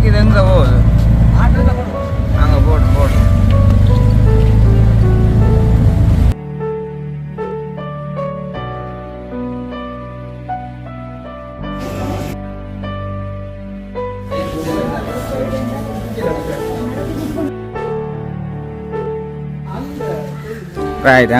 வரைக்கும் இது எங்கே போகுது அங்கே போடு போடு. ரைட்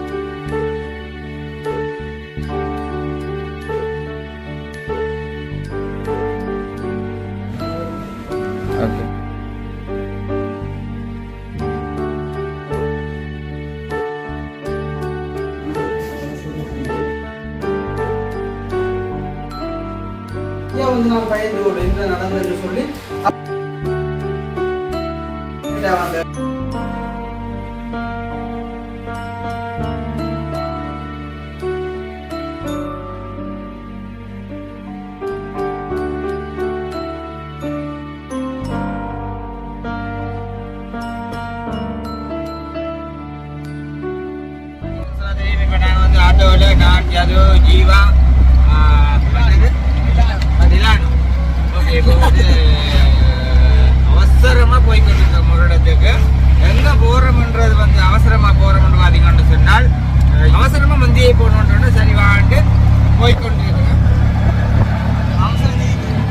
ஒரு என்ன நடந்ததுன்னு சொல்லி இதை வந்து இப்போ நான் வந்து ஆட்டோவில் நான் யது ஜீவா ஓகே இப்போ வந்து அவசரமாக போய் கொண்டிருக்கோம் ஒரு இடத்துக்கு எங்கே போகிறோம்ன்றது வந்து அவசரமாக போகிறோம்னு பார்த்தீங்கன்னு சொன்னால் அவசரமாக மந்தியை போகணுன்றோன்னு சரி வாண்டு போய் கொண்டிருக்கிறேன்.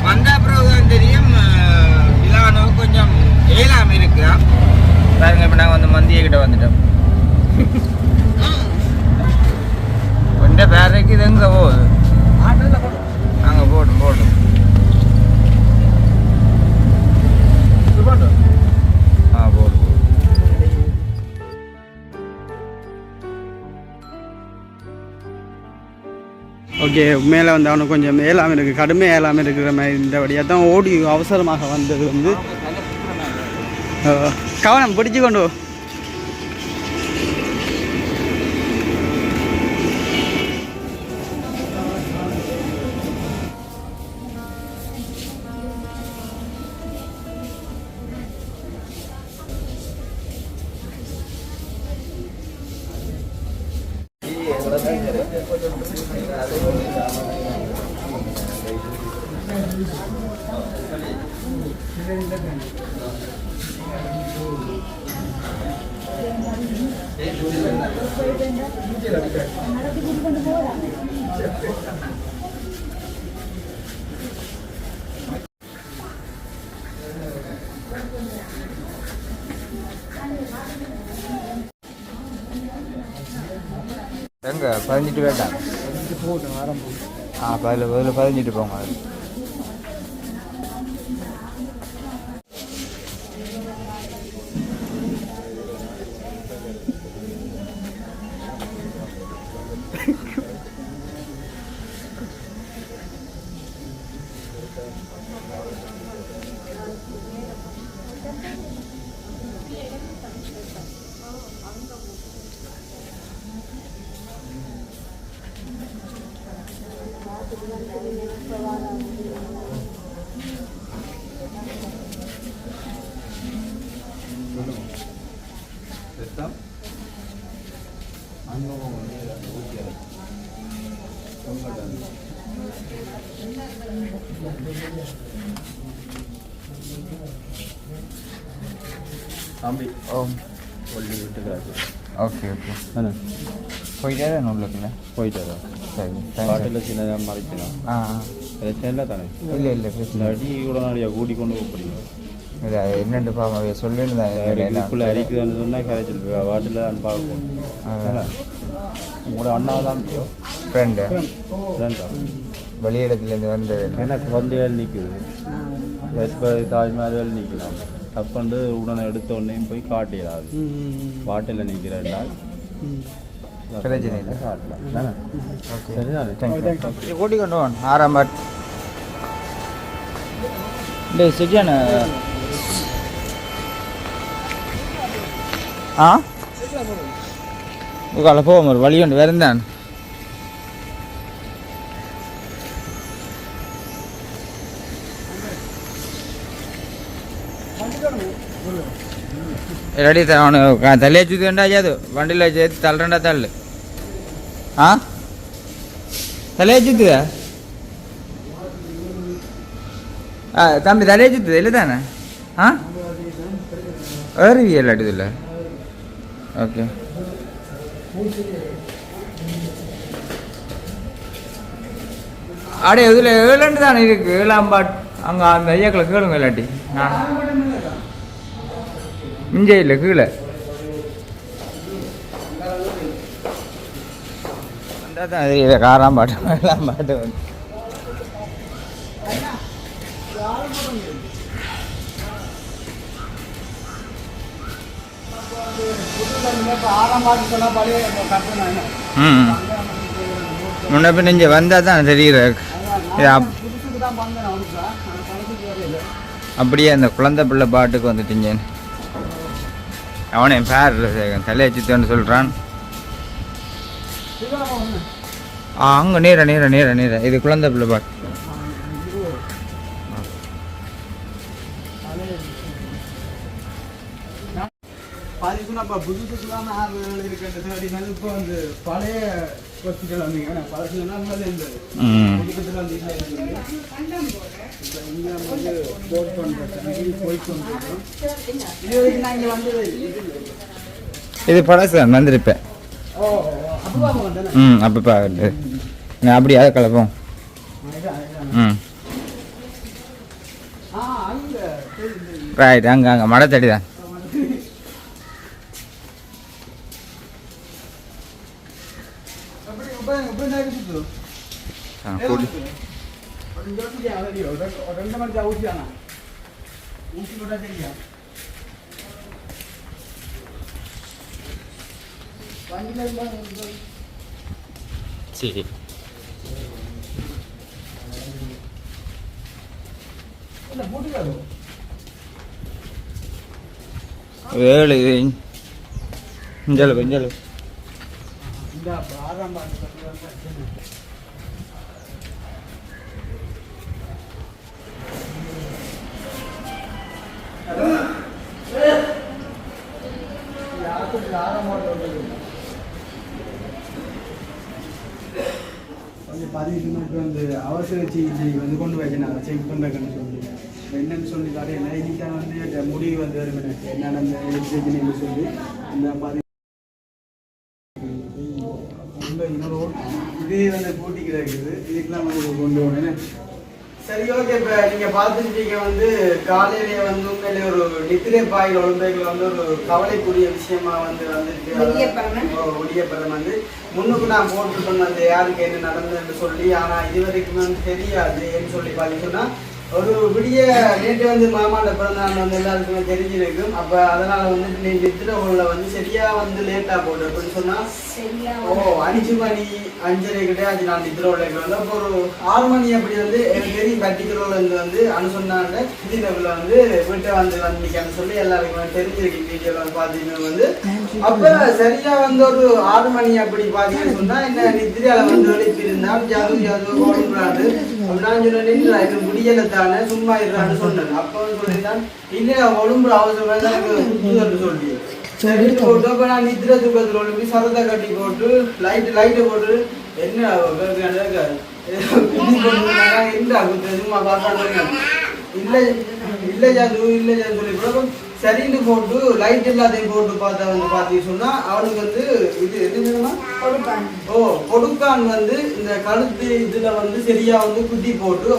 வந்த பிறகுதான் தெரியும் டிலானு கொஞ்சம் ஏழாம இருக்குதா பாருங்க இப்போ நாங்கள் வந்து மந்தியை கிட்ட வந்துட்டோம். உண்ட பேரைக்கு இது எங்கே போகுது? ஓகே மேலே வந்து அவனுக்கு கொஞ்சம் ஏழாமல் இருக்குது கடுமையாக ஏழாமல் இருக்கிற மாதிரி இந்த வழியாக தான் ஓடி அவசரமாக வந்தது வந்து. கவனம் பிடிச்சு கொண்டு எங்க பதினெட்டு வேண்டாம் ஆ பதில் பதில் பதினெட்டு போங்க. ஓகே ஓகே தானே போயிட்டே தான் உள்ளுக்குள்ள போயிட்டாரா சரி. பாட்டில் சின்ன மறைக்கலாம் ஆ பிரச்சனை இல்லை தானே இல்லை இல்லை பிரச்சனை அடி கூட நாளையா கூடி கொண்டு போக முடியும் இல்லை என்னென்று பாவம் சொல்லியிருந்தேன் இதுக்குள்ளே அரிக்குதுன்னு சொன்னால் கரைச்சல் வாட்டில் தான் பார்ப்போம் தானே? உங்களோட அண்ணா தான் ஃப்ரெண்டு ஃப்ரெண்டா வெளியிடத்துலேருந்து வந்தது எனக்கு குழந்தைகள் நிற்குது எஸ்பதி தாய்மார்கள் நிற்கலாம் தப்புண்டு உடனே எடுத்த உடனே போய் காட்டிடாது பாட்டில் நிற்கிறேன்டா பிரச்சனை இல்லை. காட்டலாம் சரிதானே தேங்க்யூ கூட்டி கொண்டு போன் ஆறாம் பாட். இந்த சுஜான. ஆ? உக்கால போவோம் ஒரு வழி உண்டு. வேறந்தான் రెడీ అవును తల్లి చూద్దా చదు బండిలో చేతి తలరండా తల్లు తలే చూద్దా తమ్మి తలే చూద్దు వెళ్ళదానా ஆ ஏறுவியல் அடிதில்ல ஓகே அடே இதில் ஏழுண்டு தானே இருக்கு ஏழாம் பாட் அங்கே அந்த ஐயாக்களை கேளுங்க இல்லாட்டி நான் மிஞ்ச இல்லை கீழே இது காராம் பாட்டு ஏழாம் பாட்டு முன்ன பின்ன இங்கே வந்தால் தான் தெரியுற அப்படியே அந்த குழந்தை பிள்ளை பாட்டுக்கு வந்துட்டீங்க. அவனே பேர் தலையை சித்தன்னு சொல்கிறான் ஆ அங்கே நீர நீர நீர நீர. இது குழந்தை பிள்ளை வந்து பழைய இப்போ வந்து போட் பண்ணுறது போயிட்டு வந்துருக்கோம் இது வரைக்கும் நான் இங்கே வந்தது இது பழசு வந்திருப்பேன் ஓ ம் அப்போ பார்க்குறது நான் அப்படி அதை கலப்போம். ம். ரைட் அங்கே அங்கே மழை தடி தான் சரி ஏழு இஞ்சளவு இஞ்சளவு இந்த ஆறாம் கொஞ்சம் பதினெட்டு வந்து அவசர சிகிச்சை வந்து கொண்டு வைக்கணும் செக் பண்ணுறேன்னு சொல்லி. இப்ப என்னன்னு சொல்லி தரேன் இன்னைக்கு வந்து இந்த முடிவு வந்து வரும் எனக்கு என்ன நடந்த பிரச்சனைன்னு சொல்லி. இந்த பதி இன்னொரு இதே வந்து போட்டி கிடக்குது இதுக்கெல்லாம் வந்து கொண்டு வரேன் சரி ஓகே இப்போ நீங்கள் பார்த்துருக்கீங்க வந்து காலையிலேயே வந்து உண்மையிலே ஒரு நித்திரை பாயில் ஒழுங்கைகள் வந்து ஒரு கவலைக்குரிய விஷயமா வந்து வந்துருக்கு. ஒளியப்பழம் வந்து. முன்னுக்கு நான் போட்டு சொன்ன அந்த யாருக்கு என்ன நடந்ததுன்னு சொல்லி ஆனால் இது வரைக்கும் வந்து தெரியாது ஏன்னு சொல்லி பார்த்தீங்கன்னா ஒரு விடிய நேற்று வந்து மாமாண்ட பிறந்தநாள் வந்து எல்லாருக்குமே தெரிஞ்சிருக்கும். அப்போ அதனால வந்து நீ நித்திர உள்ள வந்து சரியா வந்து லேட்டாக போட்டு அப்படின்னு சொன்னால் ஓ அஞ்சு மணி அஞ்சரை கிட்ட அஞ்சு நாள் நித்திரோவில் வந்து அப்போ ஒரு ஆறு மணி அப்படி வந்து எனக்கு தெரியும் பர்டிகுலர்ல இருந்து வந்து அனுசொன்னாங்க புதினவில் வந்து வீட்டை வந்து வந்திருக்கான்னு சொல்லி எல்லாருக்கும் தெரிஞ்சிருக்கு. வீடியோவில் பார்த்தீங்கன்னா வந்து அப்போ சரியா வந்து ஒரு ஆறு மணி அப்படி பார்த்தீங்கன்னு சொன்னா என்ன நித்திரையால வந்து எழுப்பியிருந்தா ஜது ஜது ஓடுறாரு நான் சொன்னேன் இது முடியல தானே சும்மா இருறான்னு சொன்னேன். அப்போ வந்து சொல்லியிருந்தான் இல்லை ஒழும்பு அவசரம் எனக்கு சொல்லி. சரி போட்டு அப்ப நான் நித்திர தூக்கத்துல ஒழுங்கி சரத்தை கட்டி போட்டு லைட் லைட்டை போட்டு என்ன என்ன சும்மா பார்த்தாங்க இல்ல இல்ல ஜாது இல்ல ஜாது சொல்லி கூட சரின்னு போட்டு லைட் எல்லாத்தையும் போட்டு பார்த்தா வந்து பார்த்தீங்க சொன்னா அவனுக்கு வந்து இது என்ன ஓ கொடுக்கான் வந்து இந்த கழுத்து இதுல வந்து சரியா வந்து குத்தி போட்டு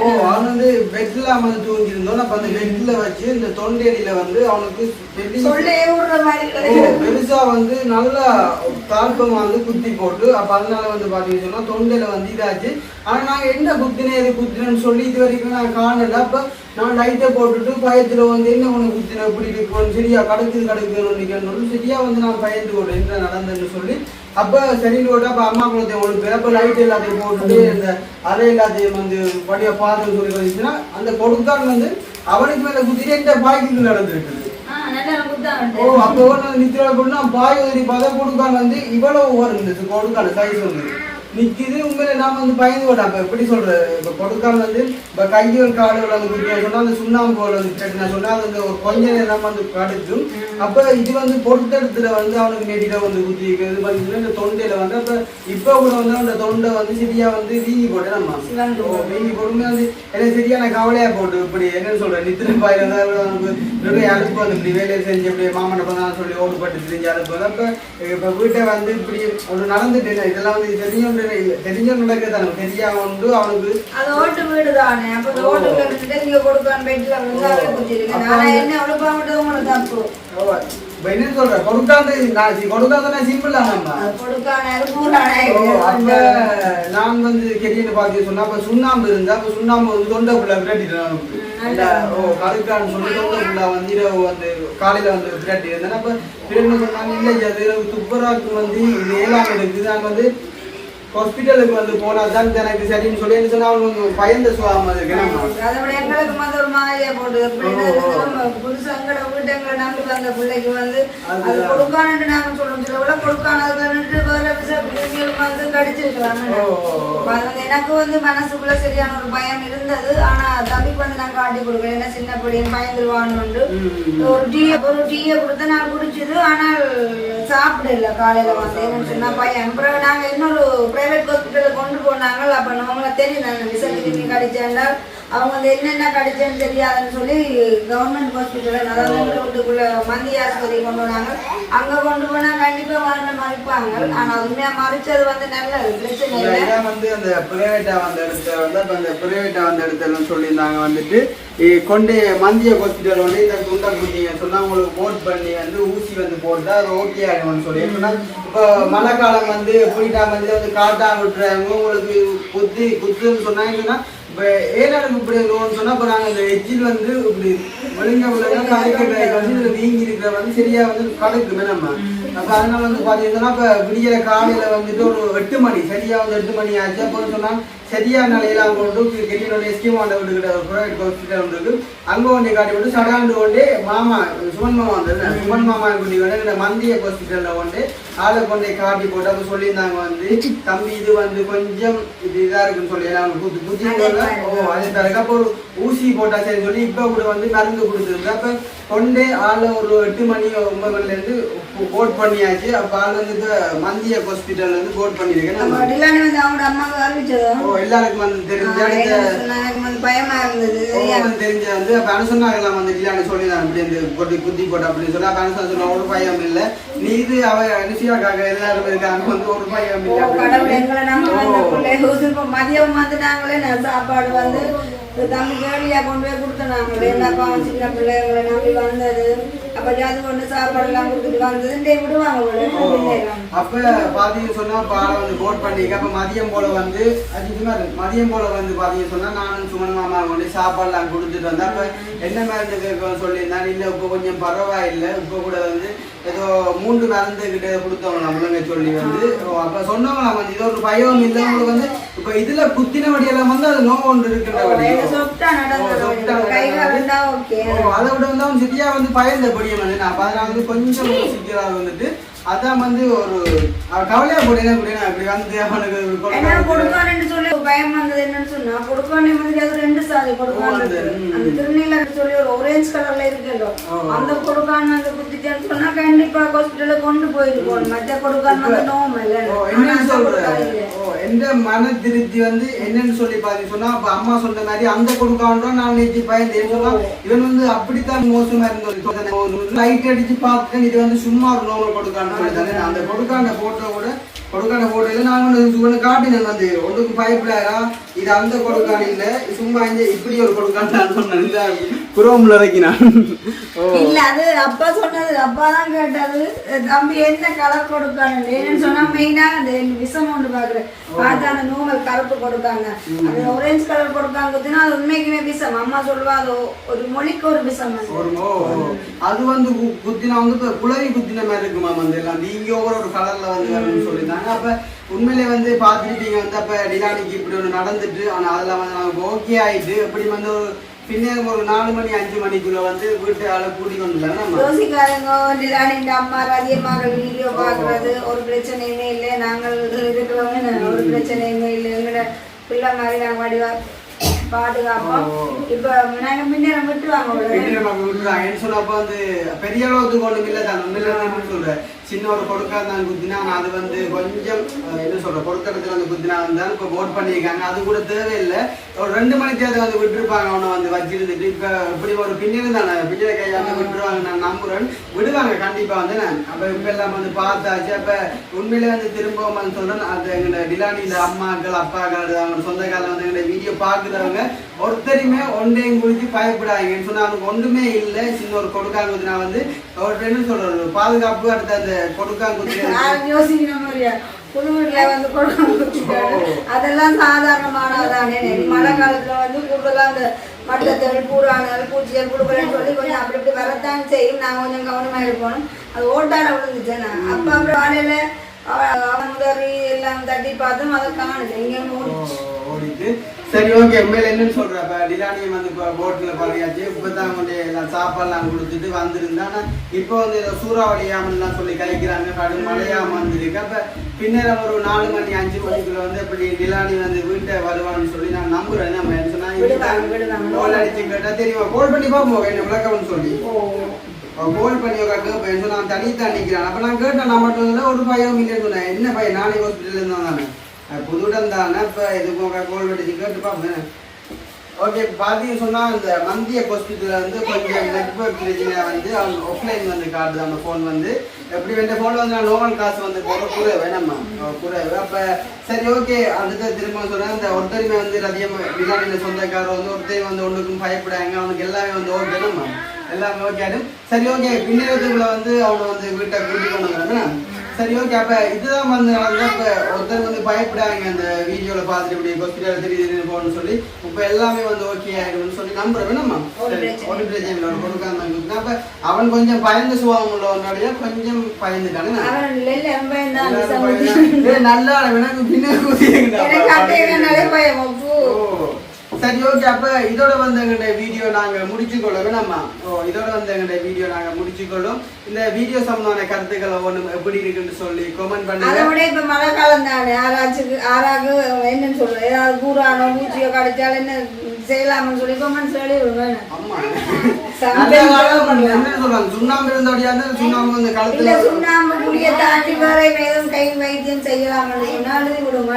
ஓ அவன் வந்து பெட்ல வந்து தூங்கி இருந்தோம் அப்ப அந்த பெட்ல வச்சு இந்த தொண்டையில வந்து அவனுக்கு பெருசா வந்து நல்லா தாழ்ப்பமா வந்து குத்தி போட்டு அப்ப அதனால வந்து பாத்தீங்கன்னா சொன்னா தொண்டையில வந்து இதாச்சு. ஆனா நாங்க என்ன குத்தினே இது குத்தினேன்னு சொல்லி இது வரைக்கும் நான் காணல. அப்ப நான் லைட்டை போட்டுட்டு பயத்துல வந்து என்ன ஒண்ணு குத்தின இப்படி இருக்கு சரியா கடக்குது கடக்குதுன்னு சரியா வந்து நான் பயந்து போட்டேன். என்ன நடந்ததுன்னு சொல்லி. அப்ப சரின்னு போட்டு அப்ப அம்மா குளத்தை ஒழுப்பு அப்ப லைட் எல்லாத்தையும் போட்டுட்டு இந்த அறை எல்லாத்தையும் வந்து படியா பார்த்து சொல்லி வந்துச்சுன்னா அந்த கொடுத்தான் வந்து அவனுக்கு மேல குத்திட்டு இந்த பாய்க்கு நடந்திருக்குது ஓ அப்போ வந்து நித்திரா பொண்ணு பாய் உதவி பார்த்தா கொடுக்கான் வந்து இவ்வளவு ஓவர் இருந்துச்சு கொடுக்கான சைஸ் வந்து நிக்குது. உண்மையில நான் வந்து பயந்து போட்டேன் அப்ப எப்படி சொல்றது? இப்ப கொடுக்காம வந்து இப்ப கைகள் காடுகள் வந்து குடிக்க சொன்னா அந்த சுண்ணாம்பு கோல் வந்து கட்டினா சொன்னா அது வந்து கொஞ்ச நேரம் வந்து கடிச்சும் அப்ப இது வந்து பொறுத்தெடுத்துல வந்து அவனுக்கு நெடியில வந்து குத்தி இது பண்ணி இந்த தொண்டையில வந்து அப்ப இப்ப கூட வந்து அந்த தொண்டை வந்து சரியா வந்து வீங்கி போட்டேன் நம்ம. வீங்கி போடுமே வந்து எனக்கு சரியான கவலையா போட்டு இப்படி என்னன்னு சொல்றேன். நித்திரை பாயில வந்து அழுப்பு வந்து இப்படி வேலையை செஞ்சு இப்படி மாமனை பண்ணாலும் சொல்லி ஓடுபட்டு தெரிஞ்சு அழுப்பு அப்ப இப்ப வீட்டை வந்து இப்படி ஒரு நடந்துட்டு இதெல்லாம் வந்து தெரிஞ்ச தெரிஞ்ச நடக்கிறதான தெரியாம உண்டு அவனுக்கு. அது ஓட்டு வீடு தானே அப்ப இருந்துட்டு நீங்க என்ன அவ்வளவு உங்களுக்கு தப்பு என்ன சொல்ற? கொடுக்காந்து நான் சிம்பிள் அப்ப வந்து கெரியன்னு பார்த்து சொன்னா அப்ப சுண்ணாம்பு இருந்தா அப்ப சுண்ணாம்பு வந்து விரட்டிட்டேன் ஓ கருக்கான்னு சொல்லி தொண்டைக்குள்ள வந்து இரவு வந்து காலையில வந்து விரட்டி இருந்தேன் அப்ப சொன்னாங்க இல்லை அது இரவு துப்புராக்கு வந்து இது ஏழாம் இருக்குது நாங்க வந்து ஹாஸ்பிட்டலுக்கு வந்து போனா தான் எனக்கு சரின்னு சொல்லி என்ன சொன்னா அவங்க பயந்த சுவாமம் அதை விட எங்களுக்கு வந்து ஒரு மாதிரியா போட்டு எப்படின்னா நம்ம புதுசா எங்கட வீட்டு எங்களை நம்பி வந்த பிள்ளைக்கு வந்து அது. கொடுக்கானுட்டு நாங்க சொல்றோம். சில விட கொடுக்கானதுக்கு வேற பிள்ளைங்களுக்கு வந்து. அது வந்து எனக்கு வந்து மனசுக்குள்ள சரியான ஒரு பயம் இருந்தது. ஆனா தம்பிக்கு வந்து நான் காட்டி கொடுக்கல. என்ன சின்ன பிள்ளைங்க பயந்துருவான்னு. ஒரு டீ ஒரு டீயை கொடுத்து நான் குடிச்சது. ஆனால் சாப்பிடல. காலையில வந்து என்னன்னு சொன்னா பையன் அப்புறம் நாங்க இன்னொரு பிரைவேட் ஹாஸ்பிட்டலில் கொண்டு போனாங்க. அப்போ நம்மளை தெரியும். நாங்க விசக்கிருமி கடிச்சேன்டா. அவங்க வந்து என்னென்ன கடிச்சேன்னு தெரியாதுன்னு சொல்லி கவர்மெண்ட் ஹாஸ்பிட்டல் அதாவது எங்க வீட்டுக்குள்ள மந்திய ஆஸ்பத்திரி கொண்டு போனாங்க அங்க கொண்டு போனா கண்டிப்பா மரணம் மறிப்பாங்க. ஆனா உண்மையா மறிச்சது வந்து நல்லது பிரச்சனை இல்லை. வந்து அந்த பிரைவேட்டா வந்த இடத்துல வந்து அப்ப அந்த பிரைவேட்டா வந்த இடத்துல சொல்லியிருந்தாங்க வந்துட்டு கொண்டு மந்திய ஹாஸ்பிட்டல் வந்து இந்த துண்டை குட்டிங்க சொன்னா உங்களுக்கு போட் பண்ணி வந்து ஊசி வந்து போட்டா அது ஓகே ஆகிடும்னு சொல்லி சொன்னா இப்போ மழை காலம் வந்து போயிட்டா வந்து வந்து காட்டா விட்டுறாங்க. உங்களுக்கு குத்தி குத்துன்னு சொன்னாங்கன்னா இப்போ ஏனாலும் இப்படி இருக்கும்னு சொன்னா இப்போ நாங்கள் இந்த எச்சில் வந்து இப்படி ஒழுங்காக விழுங்க கடைக்கிற வந்து வீங்கி இருக்கிற வந்து சரியா வந்து கடைக்குமே நம்ம. அப்போ அதனால வந்து பாத்தீங்கன்னா இப்ப விடியற காலையில வந்துட்டு ஒரு எட்டு மணி சரியா வந்து எட்டு மணி ஆச்சு. அப்போ சொன்னா சரியா நிலையில அவங்க கொண்டு கெட்டினோட எஸ்கிம் ஆண்ட ஒரு ப்ரைவேட் ஹாஸ்பிட்டல் வந்து அங்க கொண்டு காட்டி விட்டு சடாண்டு கொண்டு மாமா சுமன் மாமா வந்து சுமன் மாமா குட்டி வந்து இந்த மந்திய ஹாஸ்பிட்டல்ல கொண்டு ஆளை கொண்டு காட்டி போட்டு அப்ப சொல்லியிருந்தாங்க வந்து தம்பி இது வந்து கொஞ்சம் இது இதா இருக்குன்னு சொல்லி அவங்க புத்தி. ஓ அது பிறகு அப்போ ஒரு ஊசி போட்டா சரி சொல்லி இப்ப கூட வந்து மருந்து கொடுத்துருக்கு. அப்ப கொண்டு ஆள ஒரு எட்டு மணி ஒன்பது மணில இருந்து கோட் பண்ணியாச்சு. அப்ப ஆள் வந்து மந்திய கோட் டிலானி வந்து அவங்க அம்மாவுக்கு அறிவிச்சதும் ஓ எல்லாருக்கும் வந்து தெரிஞ்ச பயமா இருந்தது. தெரிஞ்ச வந்து அப்ப அனுசொன்னாங்களாம் வந்து இல்லைன்னு சொல்லி நான் இப்படி இந்த கொட்டி குத்தி போட்டு அப்படின்னு சொல்லி அப்ப அனுசன் சொன்ன ஒரு பயம் இல்ல. நீ இது அவ அனுசியாக்காக எல்லாரும் இருக்காங்க வந்து ஒரு பயம் இல்ல. மதியம் வந்து நாங்களே நான் சாப்பாடு வந்து தம்பி கேளியா கொண்டு போய் கொடுத்தோம் எல்லா சின்ன பிள்ளைங்களை நம்பி வந்தது. அப்ப அது கொண்டு சாப்பாடு எல்லாம் கொடுத்துட்டு வந்தது விடுவாங்க அப்ப பாத்தீங்க சொன்னா வந்து போட் பண்ணிக்க அப்ப மதியம் போல வந்து அது இருக்கு மதியம் போல வந்து பாத்தீங்க சொன்னா நானும் சுமன் மாமா கொண்டு சாப்பாடுலாம் கொடுத்துட்டு வந்தேன். அப்ப என்ன மருந்து கேட்க சொல்லியிருந்தான் இல்ல இப்ப கொஞ்சம் பரவாயில்லை. இப்ப கூட வந்து ஏதோ மூன்று மருந்துகிட்ட கொடுத்தவங்க நம்மளுங்க சொல்லி வந்து அப்ப சொன்னவங்க வந்து இது ஒரு பயம் இல்லை உங்களுக்கு வந்து இப்ப இதுல குத்தின வடியெல்லாம் வந்து அது நோவு ஒன்று இருக்கின்ற வடி அதை விட வந்து அவன் சிட்டியா வந்து பயந்தபடியே வந்து நான் அதனால வந்து கொஞ்சம் யோசிக்கிறார் வந்துட்டு அதான் வந்து ஒரு கவலையா போட்டேன் அப்படின்னா இப்படி வந்து அவனுக்கு பயம் வந்தது என்னன்னு சொன்னா கொடுக்கானே வந்து அது ரெண்டு சாதி கொடுக்கான் அந்த. அந்த திருநீலன்னு சொல்லி ஒரு orange கலர்ல இருக்குல்ல ஓ. அந்த கொடுக்கான் வந்து குத்திட்டேன்னு சொன்னா கண்டிப்பா ஹாஸ்பிட்டல்ல கொண்டு போகணும். மற்ற கொடுக்கான் வந்து எந்த மன திருப்தி வந்து என்னன்னு சொல்லி பாத்தீங்க சொன்னா அப்ப அம்மா சொன்ன மாதிரி அந்த கொடுக்கான்றோம் நான் நேற்று பயந்து சொன்னா இவன் வந்து அப்படித்தான் மோசமா இருந்தது லைட் அடிச்சு பார்த்தேன் இது வந்து சும்மா ஒரு நோமல் கொடுக்கான்னு சொல்லி அந்த கொடுக்காண்ட போட்டோ கூட கொடுக்காண்ட போட்டோல நான் வந்து சுவனு காட்டினேன் வந்து. ஒன்றுக்கு பயப்படாரா இது அந்த கொடுக்கான் இல்ல. சும்மா இங்க இப்படி ஒரு கொடுக்கான்னு நான் சொன்னேன். இல்ல. குரோம்ல இறக்கினான். ஓ. இல்ல அது அப்பா சொன்னது. அப்பா தான் கேட்டது தம்பி என்ன கலர் கொடுக்காங்க? என்னன்னு சொன்னா மெயினா அந்த விஷம் ஒன்று பாக்குறேன். பார்த்தா அந்த நூமல் கருப்பு கொடுக்காங்க. அந்த orange கலர் கொடுக்காங்க குத்தினா அது உண்மைக்குமே விஷம். அம்மா சொல்லுவா அது ஒரு மொழிக்கு ஒரு விஷம் அது. அது வந்து கு- குத்தினா வந்து இப்ப குளவி குத்தின மாதிரி இருக்குமா வந்து எல்லாம். நீங்க ஒவ்வொரு ஒரு கலர்ல வந்து வரும்னு சொல்லிட்டாங்க அப்ப உண்மையிலே வந்து பார்த்துருப்பீங்க வந்து அப்ப டிலானிக்கு இப்படி ஒன்று நடந்துட்டு ஆனா அதுல வந்து நமக்கு ஓகே ஆயிட்டு இப்படி வந்து ஒரு பின்னர் ஒரு நாலு மணி அஞ்சு மணிக்குள்ள வந்து வீட்டு ஆளை கூட்டி கொண்டு நம்ம. யோசிக்காதங்க. நிலானின் அம்மா ரதியம்மாக்கள் வீடியோ பார்க்கறது ஒரு பிரச்சனையுமே இல்லை. நாங்கள் இருக்கிறவங்க ஒரு பிரச்சனையுமே இல்லை. எங்களோட பிள்ளை மாதிரி நாங்கள் வடிவா பாதுகாப்போம். இப்போ நாங்கள் முன்னேறம் விட்டுருவாங்க என்ன சொன்னப்ப வந்து பெரிய அளவுக்கு ஒண்ணும் இல்லை தான் சொல்றேன் சின்ன ஒரு கொடுக்கா தான் குத்தினா அது வந்து கொஞ்சம் என்ன சொல்ற கொடுக்கறதுல வந்து குத்தினா தான் இப்போ ஓட் பண்ணியிருக்காங்க. அது கூட தேவையில்லை. ஒரு ரெண்டு மணி தேதி வந்து விட்டுருப்பாங்க அவனை வந்து வச்சிருந்துட்டு. இப்போ இப்படி ஒரு பின்னணி தானே? பின்னிர கையாண்டு விட்டுருவாங்க நான் நம்புறேன். விடுவாங்க கண்டிப்பா வந்து நான். அப்போ இப்ப எல்லாம் வந்து பார்த்தாச்சு. அப்போ உண்மையிலே வந்து திரும்பவும் வந்து சொல்றேன் அது எங்களை டிலானி இந்த அம்மாக்கள் அப்பாக்கள் அவங்க சொந்தக்காரங்க வந்து எங்களை வீடியோ பார்க்குறவங்க ஒருத்தருமே ஒன்றையும் குறித்து பயப்படாதீங்கன்னு சொன்னால் அவனுக்கு ஒன்றுமே இல்லை. சின்ன ஒரு கொடுக்காங்குதுனா வந்து ஒரு என்ன சொல்றது பாதுகாப்பு அடுத்த அந்த மாதிரியா புது வீட்டில் வந்து கொடுக்காங்க அதெல்லாம் சாதாரணமானதானே. மழை காலத்துல வந்து கூடுதலாக அந்த மட்டத்தல் பூரானல் பூச்சிகள் கொடுக்குறேன்னு சொல்லி கொஞ்சம் அப்படி இப்படி வரத்தான் செய்யும். நாங்கள் கொஞ்சம் கவனமாக இருக்கணும் அது ஓட்டாட விழுந்துச்சேன்னா அப்போ அப்புறம் அவன் உதறி எல்லாம் தட்டி பார்த்தோம் அதை காணுது. ஓடிச்சு ஓடிட்டு சரி ஓகே உண்மையில என்னன்னு சொல்ற இப்ப டிலானியை வந்து இப்போ போட்டில் பழகியாச்சு. இப்போ தான் எல்லாம் சாப்பாடுலாம் கொடுத்துட்டு ஆனா இப்போ வந்து ஏதோ சூறாவளியாமல்லாம் சொல்லி கழிக்கிறாங்க கடும் மழையாம வந்திருக்கு. அப்ப பின்னர் ஒரு நாலு மணி அஞ்சு மணிக்குள்ள வந்து இப்படி டிலானி வந்து வீட்டை வருவான்னு சொல்லி நான் நம்புறேன். நம்ம சொன்னா. கோல் அடிச்சு கேட்டா தெரியுமா. கோல் பண்ணி பார்ப்போம் என்ன விளக்கம்னு சொல்லி. கோல் பண்ணி கேட்க நான் தனி தான் நிற்கிறேன் அப்போ நான் கேட்டேன் நான் மட்டும் ஒரு பையன் இல்லைன்னு சொன்னேன். என்ன பையன்? நானே ஹாஸ்பிட்டல் இருந்தோம் தானே புதுடன் தானே இப்போ இது போக கோல் வெடிச்சு கேட்டு பார்ப்பேன் ஓகே பார்த்தீங்கன்னு சொன்னால் இந்த மந்திய ஹாஸ்பிட்டலில் வந்து கொஞ்சம் நெட்ஒர்க் பிரச்சனையாக வந்து அவங்க ஆஃப்லைன் வந்து காட்டுது அந்த ஃபோன் வந்து. எப்படி வேண்டிய ஃபோன் வந்து நான் நோமல் காசு வந்து போகிற குறை வேணாமா குறைவு அப்போ சரி ஓகே அடுத்த திரும்ப சொன்னேன் இந்த ஒருத்தருமே வந்து அதிகமாக விழாடியில் சொந்தக்காரர் வந்து ஒருத்தர் வந்து ஒன்றுக்கும் பயப்படாங்க. அவனுக்கு எல்லாமே வந்து ஓகே எல்லாமே ஓகே சரி ஓகே பின்னேறதுக்குள்ள வந்து அவனை வந்து வீட்டை கூட்டி கொண்டு சரி ஓகே அப்ப இதுதான் வந்து வந்து அப்ப ஒருத்தர் வந்து பயப்படாங்க அந்த வீடியோல பார்த்துட்டு இப்படி ஹாஸ்பிட்டல் திடீர்னு போகணும்னு சொல்லி இப்ப எல்லாமே வந்து ஓகே ஆயிடும்னு சொல்லி நம்புறேன். வேணாமா? ஒரு பிரச்சனை இல்லை. கொடுக்காம அப்ப அவன் கொஞ்சம் பயந்து சுபாவம் உள்ளவனுடைய கொஞ்சம் பயந்துட்டானே. அவன் இல்லை எம்பையன் தான் அந்த எல்லாரும் சமூகம். பயந்தா- ஏய், நல்லா எனக்கு பின்ன எனக்கு அட்டைகனாலே பயம் அப்போ ஓ சரி ஓகே அப்ப இதோட வந்து எங்களுடைய வீடியோ நாங்க முடிச்சுக்கொள்ள வேணாமா ஓ இதோட வந்து எங்களுடைய வீடியோ நாங்க முடிச்சுக்கொள்ளும். இந்த வீடியோ சம்பந்தமான கருத்துக்கள் ஒவ்வொன்றும் எப்படி இருக்குன்னு சொல்லி கமெண்ட் அதை பண்ணுங்க விட இப்ப மழை காலம் தானே. ஆராய்ச்சிக்கு ஆறாக்கு என்னன்னு சொல்றது ஏதாவது கூறானோ பூச்சியோ கடிச்சாலும் என்ன செய்யலாம்னு சொல்லி கமெண்ட்ஸ் எழுதி விடுங்க ஆமா சண்டை நல்ல காலம் என்ன சொல்றாங்க சுண்ணாம்பு இருந்தபடியா இருந்தா சுண்ணாம்பு வந்து இல்ல கழுத்துல சுண்ணாம்பு புளிய தாண்டி வேற கை வைத்தியம் செய்யலாம்னு சொன்னா எழுதி விடுங்க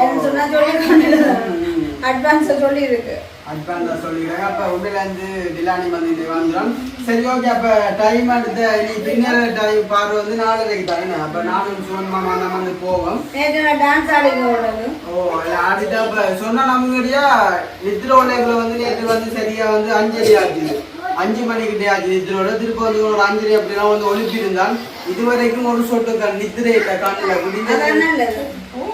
ஏன்னு சொன்னா சொல்லி அட்வான்ஸா சொல்லி இருக்கு அட்வான்ஸா சொல்லிக்கிறேன் அப்ப உண்மையில இருந்து டிலானி வந்து இது வந்துடும் சரி ஓகே அப்ப டைம் எடுத்து இனி பின்னர் டைம் பாரு வந்து நாலரைக்கு தானே. அப்ப நானும் சிவன் மாமா தான் வந்து போவோம் டான்ஸ் ஆடிங்க உள்ளது ஓ ஆடிட்டு அப்ப சொன்னா நம்மளுடைய நித்திர உலகில் வந்து நேற்று வந்து சரியா வந்து அஞ்சலி ஆச்சுது அஞ்சு மணிக்கிட்டே ஆச்சு நித்திரோட திருப்ப வந்து ஒரு அஞ்சலி அப்படிலாம் வந்து ஒழுப்பி இருந்தால் இதுவரைக்கும் ஒரு சொட்டு நித்திரை இல்லை கண்ணில் நல்லது. ஓ.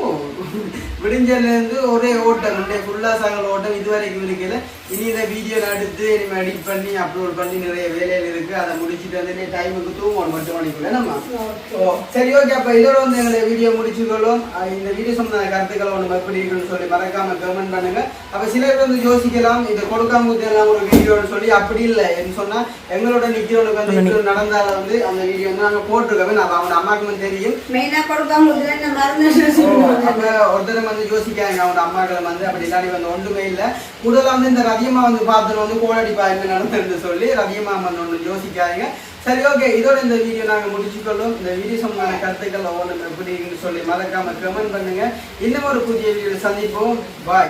விடிஞ்சல்ல இருந்து ஒரே ஓட்டம் ரெண்டே ஃபுல்லா சாகல் ஓட்டம். இது வரைக்கும் இருக்கல. இனி இந்த வீடியோ எடுத்து இனிமே எடிட் பண்ணி அப்லோட் பண்ணி நிறைய வேலைகள் இருக்கு. அதை முடிச்சுட்டு வந்து டைமுக்கு தூங்குவோம். மட்டும் மணிக்குள்ள நம்ம? ஓ சரி ஓகே அப்ப இதோட வந்து எங்களை வீடியோ முடிச்சுக்கொள்ளும் இந்த வீடியோ சம்பந்த கருத்துக்களை ஒன்று எப்படி இருக்குன்னு சொல்லி மறக்காம கமெண்ட் பண்ணுங்க. அப்ப சில பேர் வந்து யோசிக்கலாம் இது கொடுக்காம ஊத்தலாம் ஒரு வீடியோன்னு சொல்லி. அப்படி இல்லை. என்று சொன்னா எங்களோட நிக்கிறவனுக்கு வந்து இன்னொரு நடந்தால வந்து அந்த வீடியோ வந்து நாங்க போட்டிருக்கோம். நான் அவங்க அம்மாவுக்கு தெரியும். மெயினா கொடுக்காம ஒருத்தர் வந்து யோசிக்காங்க. அவங்க அம்மாக்கள் வந்து அப்படி இல்லாட்டி வந்து ஒன்றுமே இல்லை. முதல்ல வந்து இந்த ரவியம்மா வந்து பார்த்துட்டு வந்து கோழடிப்பா என்ன நடந்துருந்து சொல்லி ரவியம்மா வந்து ஒன்று யோசிக்காங்க சரி ஓகே இதோட இந்த வீடியோ நாங்கள் முடிச்சுக்கொள்ளும். இந்த வீடியோ சம்பந்தமான கருத்துக்கள் ஒவ்வொன்றும் எப்படின்னு சொல்லி மறக்காமல் கமெண்ட் பண்ணுங்கள் இன்னும் ஒரு புதிய வீடியோ சந்திப்போம். பாய்